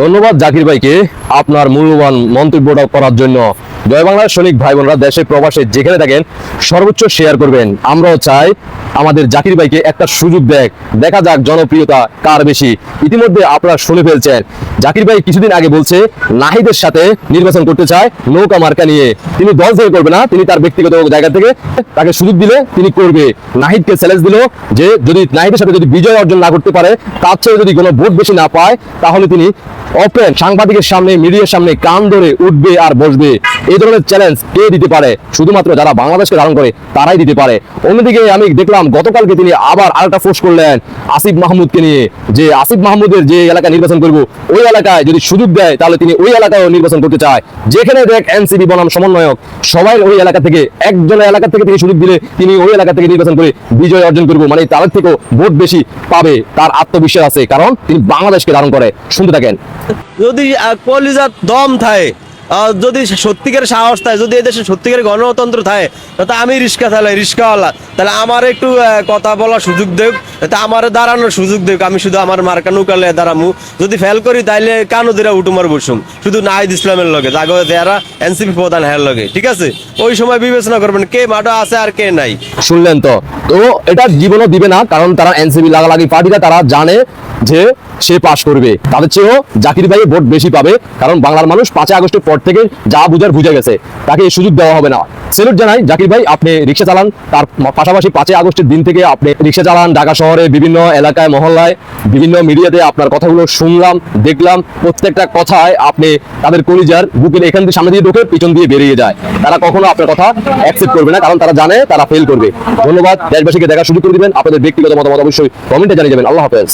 ধন্যবাদ জাকির ভাইকে আপনার মূল্যবান মন্তব্যটা করার জন্য। জয় বাংলার সৈনিক ভাই বোনরা দেশে প্রবাসে যেখানে থাকেন, সর্বোচ্চ শেয়ার করবেন। আমরাও চাই আমাদের জাকির ভাইকে একটা সুযোগ দেখ দেখা যাক জনপ্রিয়তা কার বেশি। ইতিমধ্যে আপনারা শুনে ফেলছেন। জাকির ভাই কিছুদিন আগে বলছে, নাহিদের সাথে নির্বাচন করতে চায় নৌকা মার্কা নিয়ে। তিনি দল থেকে করবে না, তিনি তার ব্যক্তিগত জায়গা থেকে তাকে সুযোগ দিলে তিনি করবে। নাহিদকে চ্যালেঞ্জ দিল যে, যদি নাহিদের সাথে যদি বিজয় অর্জন না করতে পারে, তার চেয়ে যদি কোনো ভোট বেশি না পায়, তাহলে তিনি ওপেন সাংবাদিকের সামনে, মিডিয়ার সামনে কান ধরে উঠবে আর বসবে। এই ধরনের চ্যালেঞ্জ কে দিতে পারে? শুধুমাত্র যারা বাংলাদেশকে ধারণ করে, তারাই দিতে পারে। অন্যদিকে আমি দেখলাম গতকালকে তিনি আবার আরেকটা ফোর্স করলেন আসিফ মাহমুদকে নিয়ে। যে আসিফ মাহমুদের যে এলাকা নির্বাচন করব, ওই এলাকায় যদি সুযোগ দেয়, তাহলে তিনি ওই এলাকায়ও নির্বাচন করতে চায়। যেখানে দেখ এনসিপি বনাম সমন্বয়ক, সবাই ওই এলাকা থেকে, একজনের এলাকা থেকে তিনি সুযোগ দিলে তিনি ওই এলাকা থেকে নির্বাচন করে বিজয় অর্জন করব। মানে তার থেকেও ভোট বেশি পাবে, তার আত্মবিশ্বাস আছে। কারণ তিনি বাংলাদেশকে ধারণ করে। শুনতে থাকেন। যদি কলিজার দম থাকে যদি সত্যিকার সাহস থাকে, যদি এদেশে সত্যিকার গণতন্ত্র থাকে, তাহলে আমি রিক্সা চালাই রিক্সাওয়ালা তাহলে আমার একটু কথা বলার সুযোগ দেব তাতে আমার দাঁড়ানোর সুযোগ দেব আমি শুধু আমার মার্কা নৌকালে দাঁড়ামু। যদি ফেল করি, তাইলে কানো দিরা উঠুমার বসুম শুধু নাহিদ ইসলামের লগে, জাগো যারা এনসিপি প্রধান হ্যার লগে, ঠিক আছে? ওই সময় বিবেচনা করবেন কে মাঠে আছে আর কে নাই। শুনলেন তো? তো এটা জীবনও দিবে না, কারণ তারা এনসিবি লাগালাগি পার্টিরা তারা জানে। যে সে পাশ করবে। তাদের চেয়েও জাকির ভাই ভোট বেশি পাবে, কারণ বাংলার মানুষ পাঁচই আগস্টের পর থেকে যা বুঝার বুঝে গেছে, তাকে এই সুযোগ দেওয়া হবে না। সেলুট জানাই, জাকির ভাই, আপনি রিক্সা চালান, তার পাশাপাশি পাঁচই আগস্টের দিন থেকে আপনি রিক্সা চালান, ঢাকা শহরে বিভিন্ন এলাকায়, মহল্লায়, বিভিন্ন মিডিয়াতে আপনার কথাগুলো শুনলাম, দেখলাম, প্রত্যেকটা কথায় আপনি তাদের কলিজার বুকের এখান থেকে সামনে দিয়ে ঢোকে পিছন দিয়ে বেরিয়ে যায়। তারা কখনো আপনার কথা অ্যাকসেপ্ট করবে না, কারণ তারা জানে তারা ফেল করবে। ধন্যবাদ, দেশবাসীকে দেখার সুযোগ করে দিবেন। আপনাদের ব্যক্তিগত মতামত অবশ্যই কমেন্টে জানিয়ে যাবেন। আল্লাহ হাফেজ।